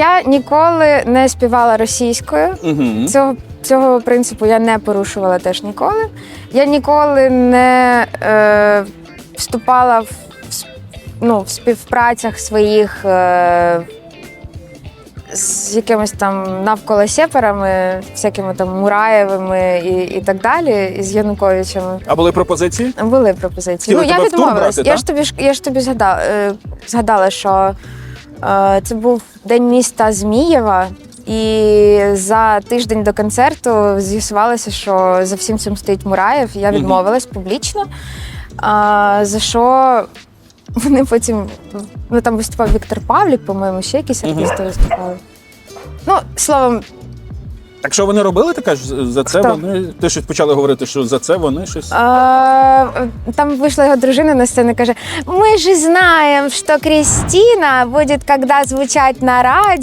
Я ніколи не співала російською. Угу. Цього, цього принципу я не порушувала теж ніколи. Я ніколи не е, вступала в, ну, в співпрацях своїх е, з якимись там навколо сеперами, всякими там Мураєвими і, і так далі, і з Януковичем. А були пропозиції? Були пропозиції. Хотіли ну, я відмовилась. брати, я, ж тобі, я ж тобі згадала, е, згадала, що це був день міста Змієва, і за тиждень до концерту з'ясувалося, що за всім цим стоїть Мураєв. Я відмовилась публічно. За що вони потім. Ну там виступав Віктор Павлік, по-моєму, ще якісь артисти виступали. Ну, словом, Так що вони робили, ти кажеш, за це Хто? вони. Ти щось почали говорити, що за це вони щось. А, Там вийшла його дружина на сцену каже: Ми ж знаємо, що Кристина буде, коли звучать на радіо,